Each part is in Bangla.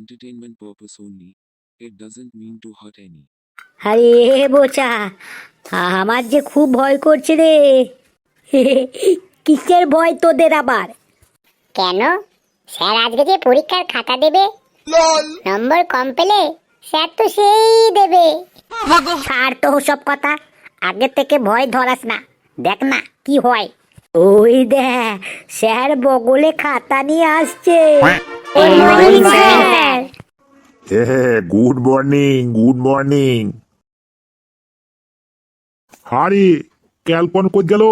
entertainment purpose only. It doesn't mean to hurt any. আরে বোচা আমার যে খুব ভয় করছে রে। কিসের ভয় তোদের আবার? কেন? স্যার আজকে যে পরীক্ষার খাতা দেবে নম্বর কম পেলে স্যার তো সেই দেবে। ছাড় তো সব কথা আগে থেকে ভয় ধরাস না। দেখ না কি হয়। ওই দেখ স্যার বগলে খাতা নিয়ে আসছে। Good morning, sir. হ্যাঁ গুড মর্নিং গুড মর্নিং হারে ক্যালকন কই গেল?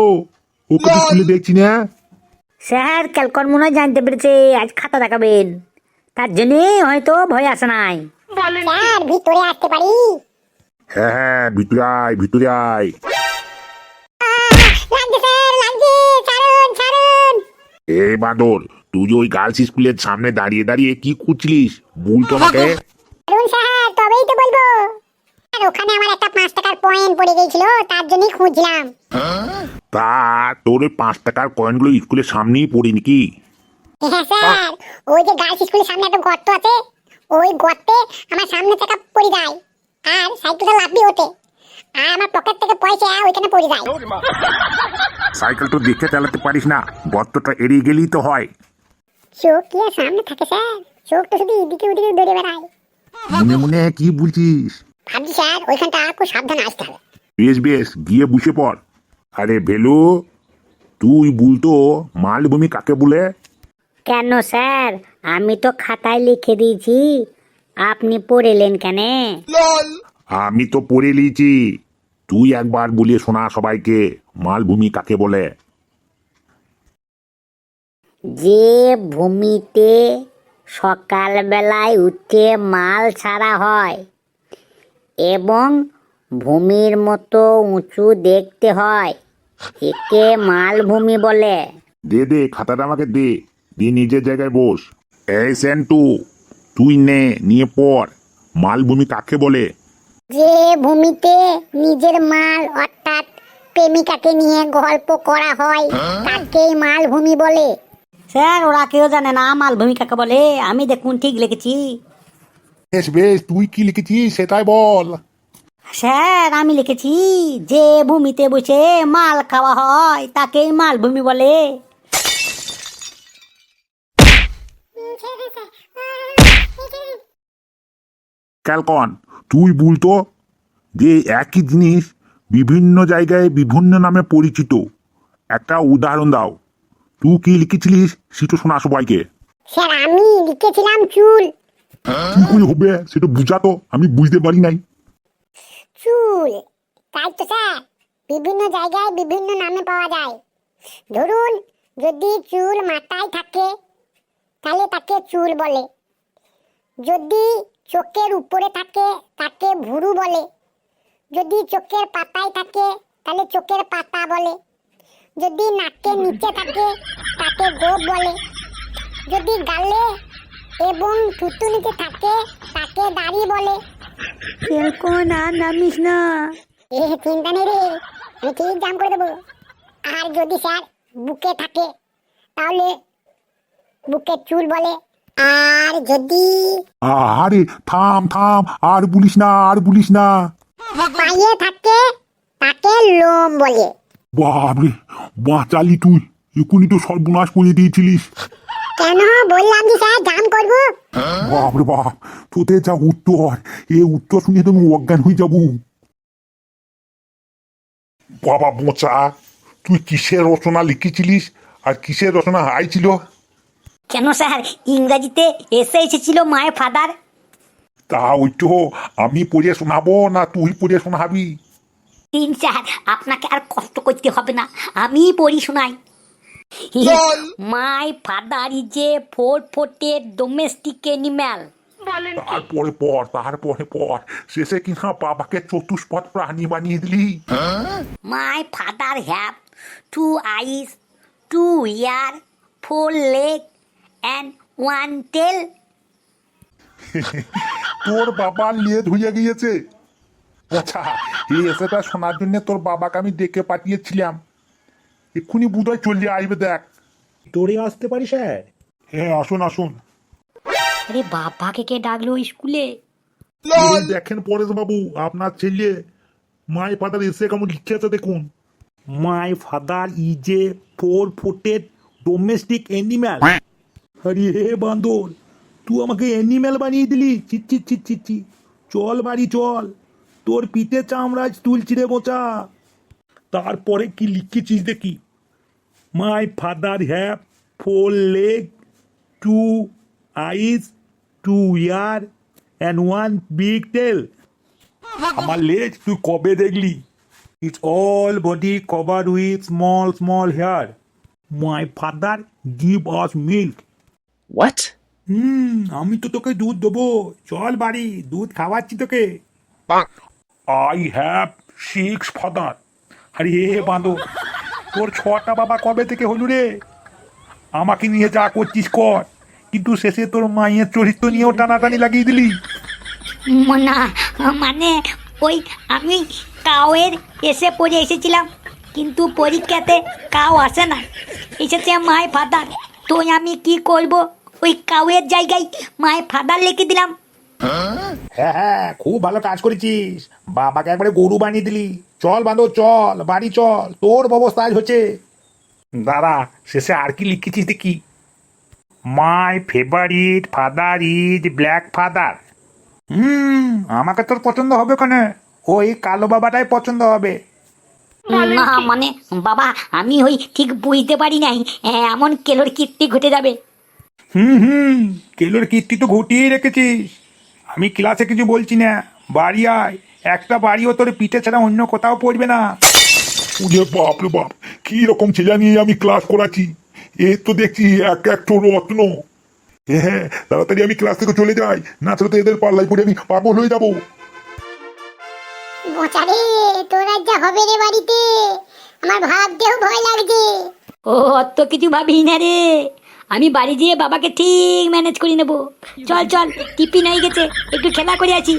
ওকে তো স্কুলে দেখছি না? স্যার ক্যালকন মনে হয় জানতে পেরেছে আজ খাতা দেখাবেন। তার জন্যে হয়তো ভয় আসে নাই। স্যার ভিতরে আসতে পারি? হ্যাঁ হ্যাঁ ভিতরে আয় ভিতরে আয়। স্যার এই বাদর তুই ওই গার্লস স্কুলের সামনে দাঁড়িয়ে দাঁড়িয়ে কি করছিলিস বল তো আমাকে। ছাড়ুন স্যার তবেই তো বলব। আর ওখানে আমার একটা পাঁচ টাকার পয়েন্ট পড়ে গিয়েছিল তার জন্যই খুঁজলাম। তা তোর ওই পাঁচ টাকার কয়েনগুলো স্কুলের সামনেই পড়ি নাকি? হ্যাঁ স্যার ওই যে গার্লস স্কুলের সামনে একটা গর্ত আছে ওই গর্তে আমার সামনে টাকা পড়ে যায়। আর সাইকেলটা লাভি ওঠে। আর আমার পকেট থেকে পয়সা ওইখানে পড়ে যায়। সাইকেল তো দেখে চালাতে পারিস না গর্তটা এড়িয়ে গেলেই তো হয়। চোখ কি আর সামনে থাকে স্যার। চোখ তো শুধু এদিকে ওদিকে দৌড়ে বেড়ায়। মনে মনে কি বলছিস? ভাবছি স্যার ওইখানটা খুব সাবধানে আসতে হবে। বেশ বেশ গিয়ে বসে পড়। আরে ভেলু তুই বলতো মালভূমি কাকে বলে? কেন স্যার? আমি তো খাতায় লিখে দিয়েছি। আপনি পড়েলেন কেন? আমি তো পড়ে লিয়েছি। তুই একবার বলিয়ে শোনা সবাইকে মালভূমি কাকে বলে। যে ভূমিতে সকালবেলায় উঠে মাল ছাড়া হয় এবং ভূমির মতো উঁচু দেখতে হয় একে মালভূমি বলে। দে দে খাতাটা আমাকে দে। দিয়ে নিজের জায়গায় বস। এই সেন্টু তুই নে নিয়ে পড়। মালভূমি কাকে বলে? যে ভূমিতে নিজের মাল অর্থাৎ প্রেমিকাকে নিয়ে গল্প করা হয়? তাকেই মালভূমি বলে। স্যার ওরা কেউ জানে না মালভূমি কাকে বলে। আমি দেখুন ঠিক লিখেছি। বেশ বেশ তুই কি লিখেছিস সেটাই বল। স্যার আমি লিখেছি যে ভূমিতে বসে মাল খাওয়া হয় তাকেই মালভূমি বলে। ক্যালকন তুই বলতো যে একই জিনিস বিভিন্ন জায়গায় বিভিন্ন নামে পরিচিত। একটা উদাহরণ দাও। তুই কি লিখেছিলিস? সেটা শোনা সবাইকে স্যার আমি লিখেছিলাম চুল। কি করে হবে? সেটা বুঝাতো আমি বুঝতে পারি নাই। চুল। তাই তো স্যার। বিভিন্ন জায়গায় বিভিন্ন নামে পাওয়া যায়। ধরুন যদি চুল মাথায় থাকে তাহলে তাকে চুল বলে। যদি চোখের উপরে থাকে তাকে ভুরু বলে। যদি চোখের পাতায় থাকে তাহলে চোখের পাতা বলে। যদি নাকের নিচে থাকে তাকে গোপ বলে। যদি গালে এবং থুতুনিতে থাকে তাকে দাড়ি বলে। কেলকন আর নামিস না। এ চিন্তা নেই রে আমি ঠিক জাম করে দেবো। আর যদি স্যার বুকে থাকে তাহলে বুকে চুল বলে। আর যদি আরে থাম থাম আর বলিস না আর বলিস না। পায়ে থাকে তাকে লোম বলে। বাপরে বাঁচালি তুই। এখনই তো সর্বনাশ করে দিয়েছিলিস। কেন? বললাম যে স্যার জাম করব? বাপরে বাপ তোদের যা উত্তর এ উত্তর শুনে তো আমি অজ্ঞান হয়ে যাব। বাবা বোচা তুই কিসের রচনা লিখেছিলিস? আর কিসের রচনা হাইছিল কেন স্যার? ইংরাজিতে এসে এসেছিল মায়ের ফাদার। তা ওই তো আমি পড়ে শোনাবো না তুই পড়ে শোনাবি? তিন চার আপনাকে আর কষ্ট করতে হবে না। আমি পড়ি শোনাই। My father is a four footed domestic animal তারপরে পর তারপরে পর। শেষে কিনা বাবাকে চতুষ্পদ প্রাণী বানিয়ে দিলি। My father have two eyes two ear four leg and one tail তোর বাবা লেদ হয়ে গিয়েছে। আচ্ছা এই এসেটা শোনার জন্য তোর বাবাকে আমি ডেকে পাঠিয়েছিলাম। এক্ষুনি বুধহয় চলে আসবে দেখ। তোরে আসতে পারি স্যার? হ্যাঁ আসুন আসুন। আরে বাবাকে কে ডাকলো স্কুলে? এই দেখেন পরেশ বাবু আপনার ছেলে মাই ফাদার এসে কেমন লিখে আছে দেখুন। My father is a four footed domestic animal. আরে হে বান্দর তুই আমাকে অ্যানিম্যাল বানিয়ে দিলি? চিচ্ছি চিচ্ছি চি চল বাড়ি চল। তোর পিঠে চামড়াজ তুলছি রে বোচা তারপরে কি লিখেছিস দেখি? My father have four leg two eyes two ear and one big tail আমার লেজ তুই কবে দেখলি? It's all body cover with small small hair my father give us milk What? হুম আমি তো তোকে দুধ দেবো। চল বাড়ি দুধ খাওয়াচ্ছি তোকে। আই হ্যাভ সিক্স ফাদার আরে এ বাঁধো তোর ছটা বাবা কবে থেকে হলু রে? আমাকে নিয়ে যা করছিস কর কিন্তু শেষে তোর মায়ের চরিত্র নিয়েও টানাটানি লাগিয়ে দিলি। ম- না মানে ওই আমি কাউয়ের এসে পড়ে এসেছিলাম কিন্তু পরীক্ষাতে কাউ আসে না। এসেছে মাই ফাদার তো আমি কি করব? ওই কাউয়ের জায়গায় মাই ফাদার লিখে দিলাম। হ্যাঁ হ্যাঁ খুব ভালো কাজ করেছিস। বাবাকে একবারে গরু বানিয়ে দিলি। চল বাঁধো চল বাড়ি চল। তোর ব্যবস্থা আজ হচ্ছে। দাদা শেষে আর কি লিখেছিস দেখি? My favourite father is black father হুম আমাকে তোর পছন্দ হবে কেন? ওই কালো বাবাটাই পছন্দ হবে। না মানে বাবা আমি ওই ঠিক বুঝতে পারি নাই। এমন কেলোর কীর্তি ঘটে যাবে। হুম হুম কেলোর কীর্তি তো ঘটিয়ে রেখেছিস। আমি ক্লাসে কিছু বলছি না। বাড়ি আয়। একটা বাড়িও তোর পিঠে ছাড়া অন্য কোথাও পড়বে না। উরে বাপ রে বাপ কি রকম ছেলে নিয়ে আমি ক্লাস করাচ্ছি। এ তো দেখছি এক এক তো রত্ন। হ্যাঁ তাড়াতাড়ি আমি ক্লাস থেকে চলে যাই না তো এদের পাল্লাই পড়ে আমি পাগল হয়ে যাব। বোচারে তোর আজ যা হবে রে বাড়িতে। আমার ভাবতেও ভয় লাগছে। ও অত কিছু ভাবি না রে। আমি বাড়ি গিয়ে বাবাকে ঠিক ম্যানেজ করে নেব। চল চল টিপি নাই গেছে, একটু খেলা করে আছি